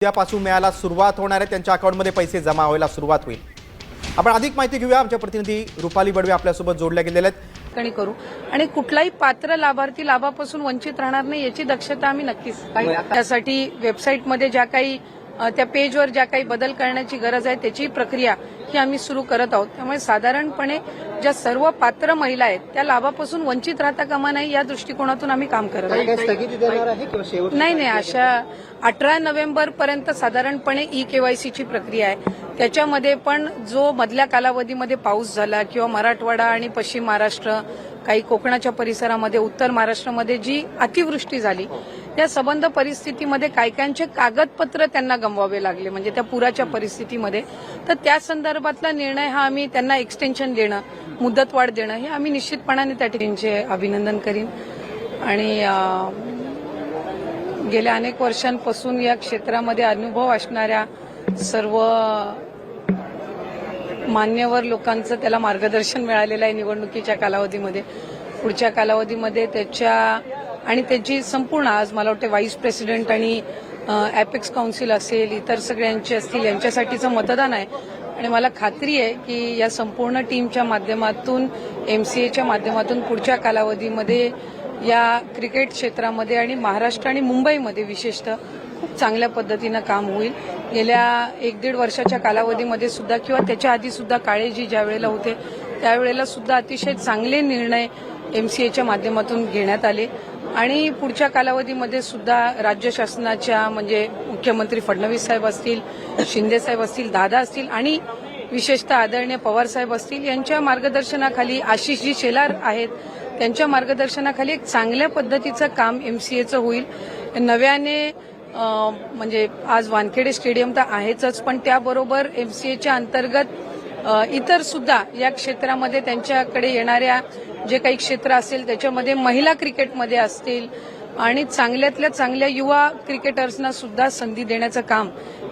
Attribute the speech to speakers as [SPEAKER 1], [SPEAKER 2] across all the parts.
[SPEAKER 1] उद्यापासून मिळायला सुरुवात होणार आहे. त्यांच्या अकाउंटमध्ये पैसे जमा व्हायला सुरुवात होईल. आपण अधिक माहिती घेऊया. आमच्या प्रतिनिधी रुपाली बडवे आपल्यासोबत जोडल्या गेलेल्या आहेत.
[SPEAKER 2] करू. आणि कुठलाही पात्र लाभार्थी लाभापासून वंचित राहणार नाही याची दक्षता आम्ही नक्कीच त्यासाठी वेबसाईटमध्ये ज्या काही त्या पेजवर ज्या काही बदल करण्याची गरज आहे त्याची प्रक्रिया ही आम्ही सुरू करत आहोत. त्यामुळे साधारणपणे ज्या सर्व पात्र महिला आहेत त्या लाभापासून वंचित राहता कामा नाही या दृष्टिकोनातून आम्ही काम करत आहोत. नाही नाही अशा अठरा नोव्हेंबर पर्यंत साधारणपणे ई केवायसीची प्रक्रिया आहे. त्याच्यामध्ये पण जो मधल्या कालावधीमध्ये पाऊस झाला किंवा मराठवाडा आणि पश्चिम महाराष्ट्र काही कोकणाच्या परिसरामध्ये उत्तर महाराष्ट्रामध्ये जी अतिवृष्टी झाली या संबंध परिस्थितीमध्ये काय कायांचे कागदपत्र त्यांना गमवावे लागले म्हणजे त्या पुराच्या परिस्थितीमध्ये. तर त्या संदर्भातला निर्णय हा आम्ही त्यांना एक्सटेन्शन देणं मुदतवाढ देणं हे आम्ही निश्चितपणाने त्या ठिकाणचे अभिनंदन करीन. आणि गेल्या अनेक वर्षांपासून या क्षेत्रामध्ये अनुभव असणाऱ्या सर्व मान्यवर लोकांचं त्याला मार्गदर्शन मिळालेलं आहे निवडणुकीच्या कालावधीमध्ये. पुढच्या कालावधीमध्ये त्याच्या आणि त्याची संपूर्ण आज मला वाटते व्हाईस प्रेसिडेंट आणि अॅपेक्स काउन्सिल असेल इतर सगळ्यांचे असतील यांच्यासाठीचं मतदान आहे. आणि मला खात्री आहे की या संपूर्ण टीमच्या माध्यमातून एमसीएच्या माध्यमातून पुढच्या कालावधीमध्ये या क्रिकेट क्षेत्रामध्ये आणि महाराष्ट्र आणि मुंबईमध्ये विशेषतः खूप चांगल्या पद्धतीनं काम होईल. गेल्या एक दीड वर्षाच्या कालावधीमध्ये सुद्धा किंवा त्याच्या आधी सुद्धा काळेजी ज्या वेळेला होते त्यावेळेला सुद्धा अतिशय चांगले निर्णय एमसीएच्या माध्यमातून घेण्यात आले. आणि पुढच्या कालावधीमध्ये सुद्धा राज्य शासनाच्या म्हणजे मुख्यमंत्री फडणवीस साहेब असतील शिंदे साहेब असतील दादा असतील आणि विशेषतः आदरणीय पवार साहेब असतील यांच्या मार्गदर्शनाखाली आशिषजी शेलार आहेत त्यांच्या मार्गदर्शनाखाली एक चांगल्या पद्धतीचं काम एमसीएचं होईल. नव्याने म्हणजे आज वानखेडे स्टेडियम तर आहेच पण त्याबरोबर एमसीएच्या अंतर्गत इतर सुद्धा या क्षेत्रामध्ये त्यांच्याकडे येणाऱ्या जे काही क्षेत्र असेल त्याच्यामध्ये महिला क्रिकेटमध्ये असतील आणि चांगल्यातल्या चांगल्या युवा क्रिकेटर्सना सुद्धा संधी देण्याचं काम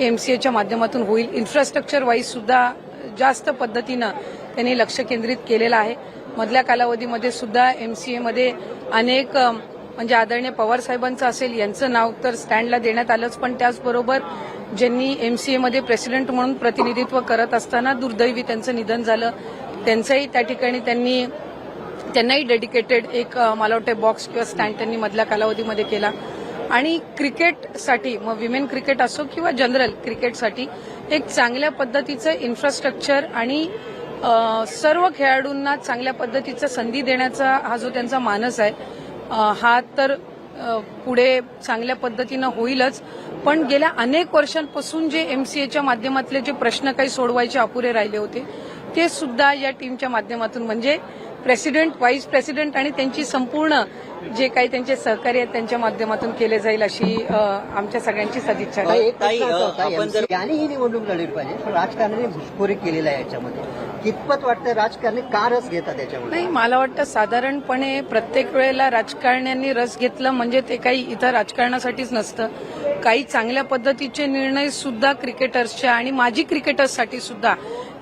[SPEAKER 2] एमसीएच्या माध्यमातून होईल. इन्फ्रास्ट्रक्चर वाईज सुद्धा जास्त पद्धतीनं त्यांनी लक्ष केंद्रित केलेलं आहे. मधल्या कालावधीमध्ये सुद्धा एमसीएमध्ये अनेक म्हणजे आदरणीय पवार साहेबांचं असेल यांचं नाव तर स्टँडला देण्यात आलंच पण त्याचबरोबर ज्यांनी एमसीएमध्ये प्रेसिडेंट म्हणून प्रतिनिधित्व करत असताना दुर्दैवी त्यांचं निधन झालं. त्यांचंही त्या ठिकाणी त्यांनी त्यांनाही डेडिकेटेड एक मला वाटतं बॉक्स किंवा स्टँड त्यांनी मधल्या कालावधीमध्ये केला. आणि क्रिकेटसाठी मग विमेन क्रिकेट असो किंवा जनरल क्रिकेटसाठी एक चांगल्या पद्धतीचं इन्फ्रास्ट्रक्चर आणि सर्व खेळाडूंना चांगल्या पद्धतीचं संधी देण्याचा हा जो त्यांचा मानस आहे हा तर पुढे चांगल्या पद्धतीनं होईलच. पण गेल्या अनेक वर्षांपासून जे एमसीएच्या माध्यमातले जे प्रश्न काही सोडवायचे अपुरे राहिले होते ते सुद्धा या टीमच्या माध्यमातून. म्हणजे प्रेसिडेंट व्हाईस प्रेसिडेंट आणि त्यांची संपूर्ण जे काही त्यांचे सहकार्य आहेत त्यांच्या माध्यमातून केले जाईल अशी आमच्या सगळ्यांची सदिच्छा आहे.
[SPEAKER 3] यांनी ही निवडणूक लढवली पाहिजे पण राजकारणाने घुसखोरी केलेला आहे याच्यामध्ये. कितपत वाटतं राजकारणी का रस घेतात त्याच्यामध्ये
[SPEAKER 2] नाही मला वाटतं साधारणपणे प्रत्येक वेळेला राजकारण्यांनी रस घेतलं म्हणजे ते काही इथं राजकारणासाठीच नसतं. काही चांगल्या पद्धतीचे निर्णय सुद्धा क्रिकेटर्सच्या आणि माजी क्रिकेटर्ससाठी सुद्धा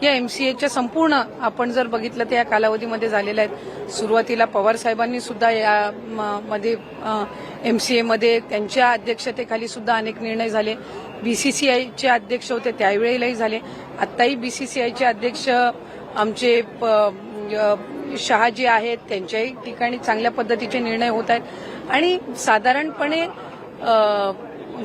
[SPEAKER 2] या एमसीएच्या संपूर्ण आपण जर बघितलं तर या कालावधीमध्ये झालेल्या आहेत. सुरुवातीला पवार साहेबांनी सुद्धा या म- मध्ये एमसीएमध्ये त्यांच्या अध्यक्षतेखाली सुद्धा अनेक निर्णय झाले. बीसीसीआयचे अध्यक्ष होते त्यावेळेलाही झाले. आत्ताही बीसीसीआयचे अध्यक्ष आमचे प- आहेत त्यांच्याही ठिकाणी चांगल्या पद्धतीचे निर्णय होत आहेत. आणि साधारणपणे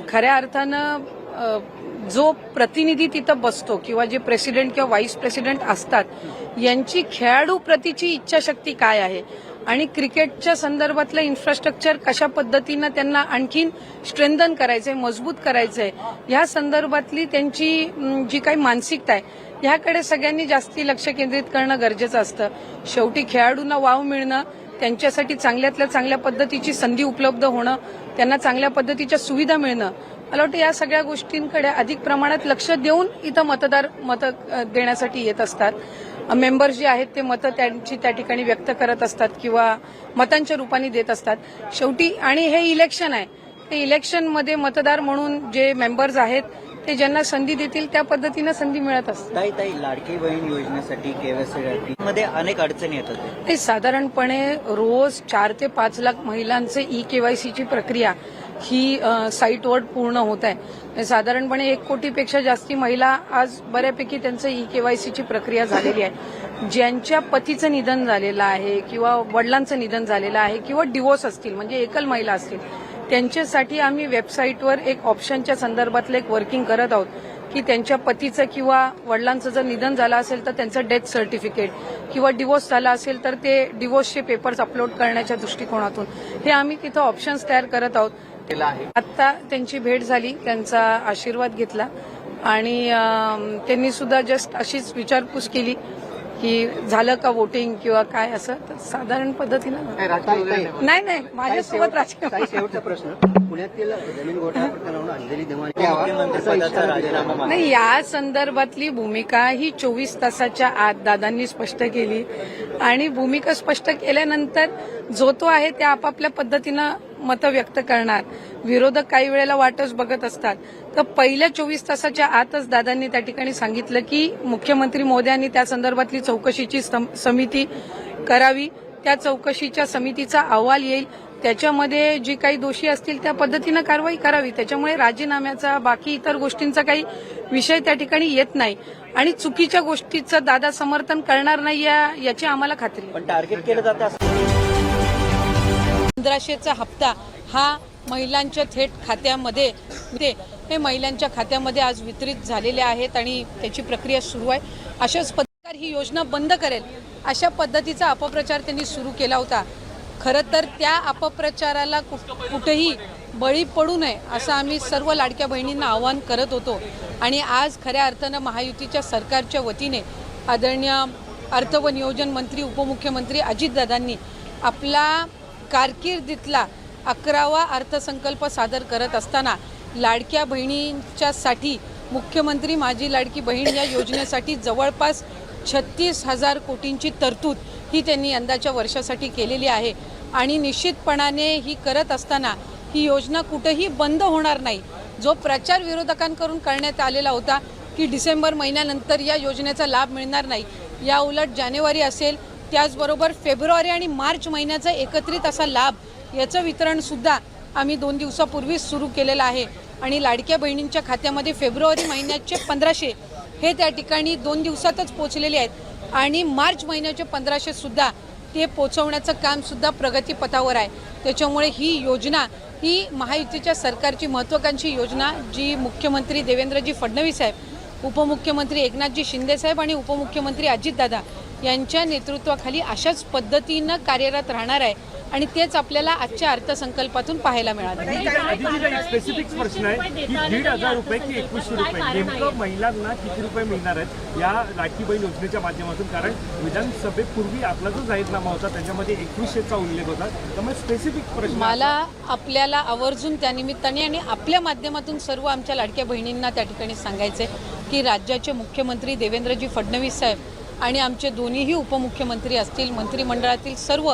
[SPEAKER 2] खऱ्या अर्थानं जो प्रतिनिधी तिथं बसतो किंवा जे प्रेसिडेंट किंवा व्हाईस प्रेसिडेंट असतात यांची खेळाडू प्रतीची इच्छाशक्ती काय आहे? आणि क्रिकेटच्या संदर्भातलं इन्फ्रास्ट्रक्चर कशा पद्धतीनं त्यांना आणखीन स्ट्रेंथन करायचंय मजबूत करायचंय ह्या संदर्भातली त्यांची जी काही मानसिकता आहे ह्याकडे सगळ्यांनी जास्ती लक्ष केंद्रित करणं गरजेचं असतं. शेवटी खेळाडूंना वाव मिळणं त्यांच्यासाठी चांगल्यातल्या चांगल्या पद्धतीची संधी उपलब्ध होणं त्यांना चांगल्या पद्धतीच्या सुविधा मिळणं मला वाटतं या सगळ्या गोष्टींकडे अधिक प्रमाणात लक्ष देऊन इथं मतदार मत देण्यासाठी येत असतात. मेंबर्स जे आहेत ते मतं त्यांची त्या ठिकाणी व्यक्त करत असतात किंवा मतांच्या रूपाने देत असतात. शेवटी आणि हे इलेक्शन आहे. ते इलेक्शनमध्ये मतदार म्हणून जे मेंबर्स आहेत ते ज्यांना संधी देतील त्या पद्धतीनं संधी मिळत असते
[SPEAKER 4] ताई ताई लाडकी बहीण योजनेसाठी केवायसी मध्ये अनेक अडचणी येतात
[SPEAKER 2] नाही साधारणपणे रोज चार ते पाच लाख महिलांचे ई केवायसीची प्रक्रिया ही साईटवर पूर्ण होत आहे. म्हणजे साधारणपणे एक कोटीपेक्षा जास्ती महिला आज बऱ्यापैकी त्यांचं ई केवायसीची प्रक्रिया झालेली आहे. ज्यांच्या पतीचं निधन झालेलं आहे किंवा वडिलांचं निधन झालेलं आहे किंवा डिवोर्स असतील म्हणजे एकल महिला असतील त्यांच्यासाठी आम्ही वेबसाईटवर एक ऑप्शनच्या संदर्भातलं एक वर्किंग करत आहोत. की त्यांच्या पतीचं किंवा वडिलांचं जर निधन झालं असेल तर त्यांचं डेथ सर्टिफिकेट किंवा डिवोर्स झाला असेल तर ते डिवोर्सचे पेपर्स अपलोड करण्याच्या दृष्टिकोनातून. हे आम्ही तिथं ऑप्शन्स तयार करत आहोत. आत्ता त्यांची भेट झाली त्यांचा आशीर्वाद घेतला आणि त्यांनी सुद्धा जस्ट अशीच विचारपूस केली. की झालं का वोटिंग किंवा काय असं तर साधारण पद्धतीनं नाही नाही. माझ्यासोबत राजकीय
[SPEAKER 3] शेवटचा प्रश्न. पुण्यातील जमीन घोटाळा प्रकरणावरून अंजली.
[SPEAKER 2] नाही या संदर्भातली भूमिका ही चोवीस तासाच्या आत दादांनी स्पष्ट केली. आणि भूमिका स्पष्ट केल्यानंतर जो तो आहे त्या आपापल्या पद्धतीनं मतं व्यक्त करणार. विरोधक काही वेळेला वाटच बघत असतात. तर पहिल्या चोवीस तासाच्या आतच दादांनी त्या ठिकाणी सांगितलं की मुख्यमंत्री मोदयांनी त्या संदर्भातली चौकशीची सम- समिती करावी. त्या चौकशीच्या समितीचा अहवाल येईल. त्याच्यामध्ये जी काही दोषी असतील त्या पद्धतीनं कारवाई करावी. त्याच्यामुळे राजीनाम्याचा बाकी इतर गोष्टींचा काही विषय त्या ठिकाणी येत नाही. आणि चुकीच्या गोष्टीचं दादा समर्थन करणार नाही या- याची आम्हाला खात्री आहे.
[SPEAKER 4] पण टार्गेट केलं जातं
[SPEAKER 2] पंधराशेचा हप्ता हा महिलांच्या थेट खात्यामध्ये हे महिलांच्या खात्यामध्ये आज वितरित झालेले आहेत आणि त्याची प्रक्रिया सुरू आहे. अशाच पद्धतीने ही योजना बंद करेल अशा पद्धतीचा अपप्रचार त्यांनी सुरू केला होता. खरं तर त्या अपप्रचाराला कुठेही बळी पडू नये असं आम्ही सर्व लाडक्या बहिणींना आवाहन करत होतो. आणि आज खऱ्या अर्थानं महायुतीच्या सरकारच्या वतीने आदरणीय अर्थ व नियोजन मंत्री उपमुख्यमंत्री अजितदादांनी आपला कारकिर्दीतला अकरावा अर्थसंकल्प सादर करत असताना लाडक्या बहिणींच्यासाठी मुख्यमंत्री माझी लाडकी बहीण या योजनेसाठी जवळपास छत्तीस हजार कोटींची तरतूद ही त्यांनी यंदाच्या वर्षासाठी केलेली आहे. आणि निश्चितपणाने ही करत असताना ही योजना कुठेही बंद होणार नाही. जो प्रचार विरोधकांकडून करण्यात आलेला होता की डिसेंबर महिन्यानंतर या योजनेचा लाभ मिळणार नाही या उलट जानेवारी असेल त्याचबरोबर फेब्रुवारी आणि मार्च महिन्याचा एकत्रित असा लाभ याचं वितरणसुद्धा आम्ही दोन दिवसापूर्वीच सुरू केलेलं आहे. आणि लाडक्या बहिणींच्या खात्यामध्ये फेब्रुवारी महिन्याचे पंधराशे हे त्या ठिकाणी दोन दिवसातच पोचलेले आहेत. आणि मार्च महिन्याचे पंधराशेसुद्धा ते पोचवण्याचं काम सुद्धा प्रगतीपथावर आहे. त्याच्यामुळे ही योजना ही महायुतीच्या सरकारची महत्त्वाकांक्षी योजना जी मुख्यमंत्री देवेंद्रजी फडणवीस साहेब उपमुख्यमंत्री एकनाथजी शिंदे साहेब आणि उपमुख्यमंत्री अजितदादा यांच्या नेतृत्वाखाली अशाच पद्धतीनं कार्यरत राहणार आहे. आणि तेच आपल्याला आजच्या अर्थसंकल्पातून पाहायला मिळालं.
[SPEAKER 5] स्पेसिफिक प्रश्न आहे की दीड हजार रुपये की एकवीसशे रुपये. नेमकं महिलांना किती रुपये मिळणार आहेत या लाडकी बहीण योजनेच्या माध्यमातून? कारण विधानसभेपूर्वी आपला जो जाहीरनामा होता त्याच्यामध्ये एकवीसशेचा उल्लेख होता. त्यामुळे स्पेसिफिक प्रश्न
[SPEAKER 2] मला आपल्याला आवर्जून त्यानिमित्ताने आणि आपल्या माध्यमातून सर्व आमच्या लाडक्या बहिणींना त्या ठिकाणी सांगायचे की राज्याचे मुख्यमंत्री देवेंद्रजी फडणवीस साहेब आणि आमचे दोन्हीही उपमुख्यमंत्री असतील मंत्रिमंडळातील सर्व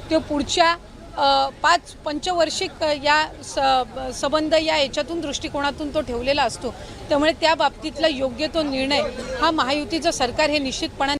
[SPEAKER 2] तो पुढच्या पाच पंचवर्षिक या स- संबंध या याच्यातून दृष्टिकोनातून तो ठेवलेला असतो. त्यामुळे त्या बाबतीतला योग्य तो निर्णय हा महायुतीचं सरकार हे निश्चितपणाने